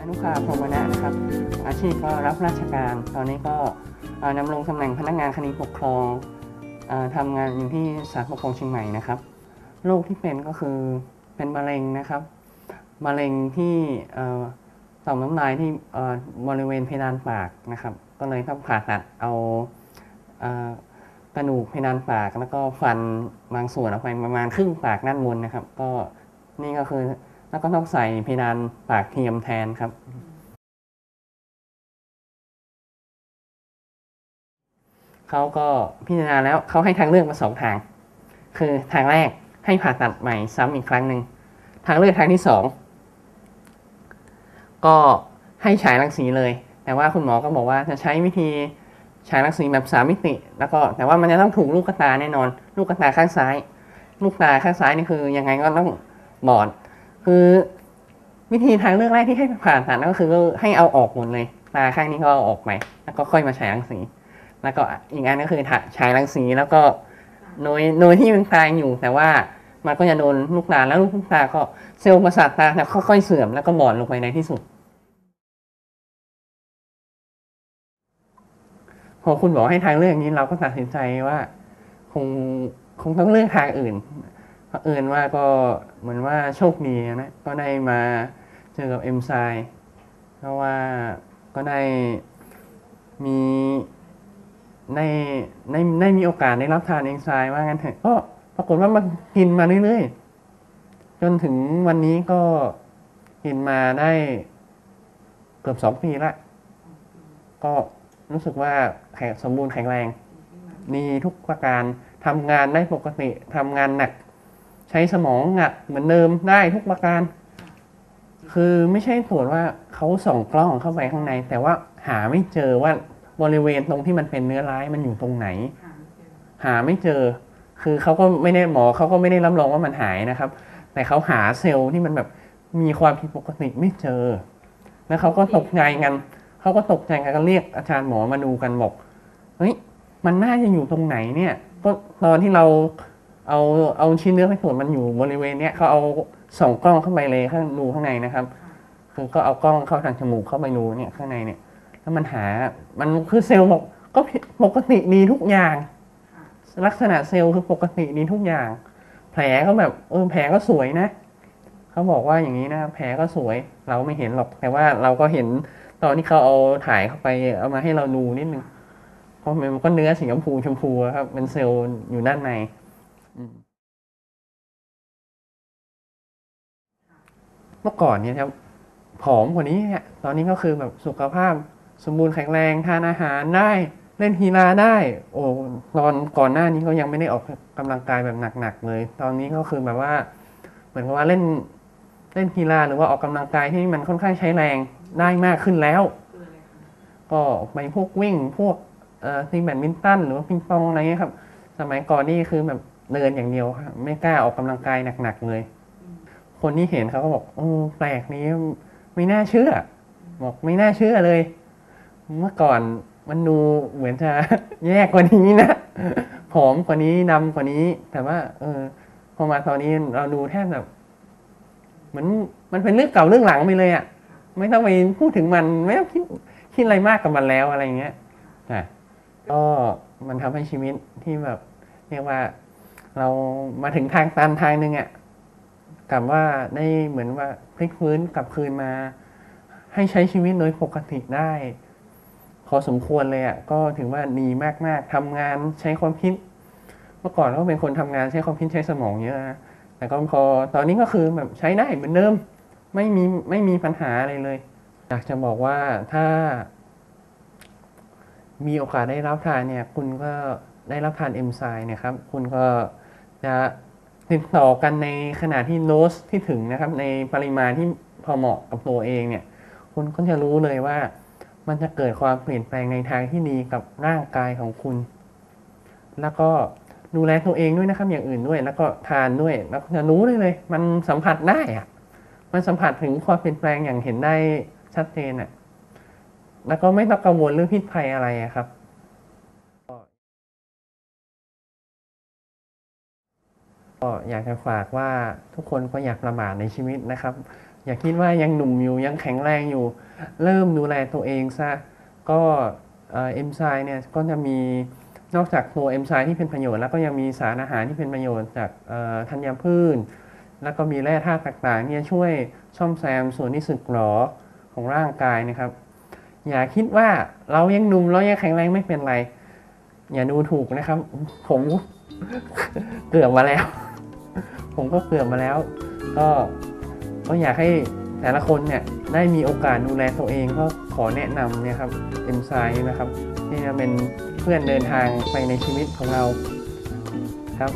อนุภาพรมณะนะครับ อาชีพก็รับราชการ ตอนนี้ก็นำลงตำแหน่งพนักงานคดีปกครองอทำงานอยู่ที่ศาลปกครองเชียงใหม่นะครับโรคที่เป็นก็คือเป็นมะเร็งนะครับมะเร็งที่ต่อมน้ำลายที่บริเวณเพดานปากนะครับ ก็เลยต้องผ่าตัดเอากระดูกเพดานปากแล้วก็ฟันบางส่วนออกไปประมาณครึ่งปากด้านบนนะครับ ก็นี่ก็คือ แล้วก็ต้องใส่เพดานปากเทียมแทนครับ เขาก็พิจารณาแล้วเขาให้ทางเลือกมาสองทาง คือทางแรกให้ผ่าตัดใหม่ซ้ำอีกครั้งหนึ่งทางเลือกทางที่สองก็ให้ฉายรังสีเลย แต่ว่าคุณหมอก็บอกว่าจะใช้วิธีฉายรังสีแบบสามมิติ แล้วก็แต่ว่ามันจะต้องถูกลูกตาแน่นอน ลูกตาข้างซ้าย ลูกตาข้างซ้ายนี่คือยังไงก็ต้องบอด คือวิธีทางเลือกแรกที่ให้ผ่าตัดนั่นก็คือให้เอาออกหมดเลยตาข้างนี้ก็เอาออกไปแล้วก็ค่อยมาฉายรังสี แล้วก็อีกอันก็คือถ่าฉายรังสีแล้วก็โดยโดยที่มันตายอยู่แต่ว่ามันก็จะโดนลูกตาแล้วลูกตาก็เซลล์ประสาทตาจะค่อยๆเสื่อมแล้วก็บอดลงไปในที่สุด พอคุณบอกให้ทางเลือกนี้เราก็ตัดสินใจว่า คงคงต้องเลือกทางอื่น เพราะเอิญว่าก็เหมือนว่าโชคดีนะก็ได้มาเจอกับเอ็มไซเพราะว่าก็ได้มีได้ได้มีโอกาสได้รับทานเอนไซม์ว่างั้นเถอะก็ปรากฏว่ามันกินมาเรื่อยๆ จนถึงวันนี้ก็กินมาได้เกือบสองปีละ ก็รู้สึกว่าแข็งสมบูรณ์แข็งแรงดีทุกประการทำงานได้ปกติทำงานหนัก ใช้สมองหักเหมือนเดิมได้ทุกประการ คือไม่ใช่ผลว่าเขาส่องกล้องเข้าไปข้างใน แต่ว่าหาไม่เจอว่าบริเวณตรงที่มันเป็นเนื้อร้ายมันอยู่ตรงไหน หาไม่เจอ คือเขาก็ไม่ได้หมอเขาก็ไม่ได้รับรองว่ามันหายนะครับ แต่เขาหาเซลล์ที่มันแบบมีความผิดปกติไม่เจอ แล้วเขาก็ตกใจกันเขาก็ตกใจกันก็เรียกอาจารย์หมอมาดูกันบอกเฮ้ยมันน่าจะอยู่ตรงไหนเนี่ย ก็ตอนที่เรา เอาเอาชิ้นเนื้อไปตรวจมันอยู่บริเวณเนี้ยเขาเอาส่องกล้องเข้าไปเลยข้างดูข้างในนะครับ คือก็เอากล้องเข้าทางจมูกเข้าไปดูเนี่ยข้างในเนี่ย แล้วมันหา มันคือเซลล์บอกก็ปกติดีทุกอย่าง ลักษณะเซลล์คือปกติดีทุกอย่าง แผลก็แบบเออแผลก็สวยนะเขาบอกว่าอย่างนี้นะ แผลก็สวย เราไม่เห็นหรอกแต่ว่าเราก็เห็นตอนที่เขาเอาถ่ายเข้าไปเอามาให้เราดูนิดนึงเพราะมันก็เนื้อสีชมพูชมพูครับเป็นเซลล์อยู่ด้านใน เมื่อก่อนเนี่ยครับผอมกว่านี้เนี่ยตอนนี้ก็คือแบบสุขภาพสมบูรณ์แข็งแรงทานอาหารได้ เล่นกีฬาได้ โอ้ตอนก่อนหน้านี้ก็ยังไม่ได้ออกกำลังกายแบบหนักๆเลย ตอนนี้ก็คือแบบว่า เหมือนกับว่าเล่นเล่นกีฬาหรือว่าออกกำลังกายที่มันค่อนข้างใช้แรงได้มากขึ้นแล้ว ก็ไปพวกวิ่งพวกเอ่อทีแบดมินตันหรือว่าปิงปองอะไรเงี้ยครับ สมัยก่อนนี่คือแบบ เดินอย่างเดียวครับไม่กล้าออกกำลังกายหนักๆเลย คนที่เห็นเขาก็บอกโอ้แปลกนี้ไม่น่าเชื่อ บอกไม่น่าเชื่อเลย เมื่อก่อนมันดูเหมือนจะแย่กว่านี้นะผอมกว่านี้ดำกว่านี้ แต่ว่า เออ พอมาตอนนี้เราดูแทบแบบเหมือนมันเป็นเรื่องเก่าเรื่องหลังไปเลยอะ่ะไม่ต้องไปพูดถึงมันไม่ต้องคิดคิดอะไรมากกับมันแล้วอะไรเงี้ยอะก็มันทำให้ชีวิตที่แบบ เรียกว่า เรามาถึงทางตันทางหนึ่งอะ่ะกลับว่าได้เหมือนว่าพลิกฟื้นกลับคืนมา ให้ใช้ชีวิตโดยปกติได้พอสมควรเลยอะ่ะก็ถือว่าดีมากๆทำงานใช้ความคิด เมื่อก่อนก็เป็นคนทำงานใช้ความคิดใช้สมองเยอะนะแต่ก็พอตอนนี้ก็คือแบบใช้ได้เหมือนเดิม ไม่มีไม่มีปัญหาอะไรเลย อยากจะบอกว่าถ้า มีโอกาสได้รับทานเนี่ย คุณก็ได้รับทานเอนไซม์นี่ยครับ คุณก็ จะติดต่อกันในขณะที่โดสที่ถึงนะครับ ในปริมาณที่พอเหมาะกับตัวเองเนี่ย คุณก็จะรู้เลยว่า มันจะเกิดความเปลี่ยนแปลงในทางที่ดีกับร่างกายของคุณ แล้วก็ดูแลตัวเองด้วยนะครับอย่างอื่นด้วย แล้วก็ทานด้วยแล้วก็จะรู้ได้เลย มันสัมผัสได้อะมันสัมผัสถึงความเปลี่ยนแปลงอย่างเห็นได้ชัดเจนอะแล้วก็ไม่ต้องกังวลเรื่องพิษภัยอะไระครับ ก็อยากจะฝากว่าทุกคนก็อยากประมาทในชีวิตนะครับ อย่าคิดว่ายังหนุ่มอยู่ยังแข็งแรงอยู่ เริ่มดูแลตัวเองซะก็เอ็มไซเนี่ยก็จะมีนอกจากตัวเอนไซม์ที่เป็นประโยชน์แล้วก็ยังมีสารอาหารที่เป็นประโยชน์จากธัญพืช แล้วก็มีแร่ธาตุต่างๆเนี่ยช่วยซ่อมแซมส่วนที่สึกหรอของร่างกายนะครับ อย่าคิดว่าเรายังหนุ่มเรายังแข็งแรงไม่เป็นไร อย่าดูถูกนะครับ ผมเกือบมาแล้ว ผมก็เกือบมาแล้ว ก็ก็อยากให้แต่ละคนเนี่ยได้มีโอกาสดูแลตัวเองก็ขอแนะนำเนี่ยครับเอ็มไซนะครับที่จะเป็นเพื่อนเดินทางไปในชีวิตของเราครับ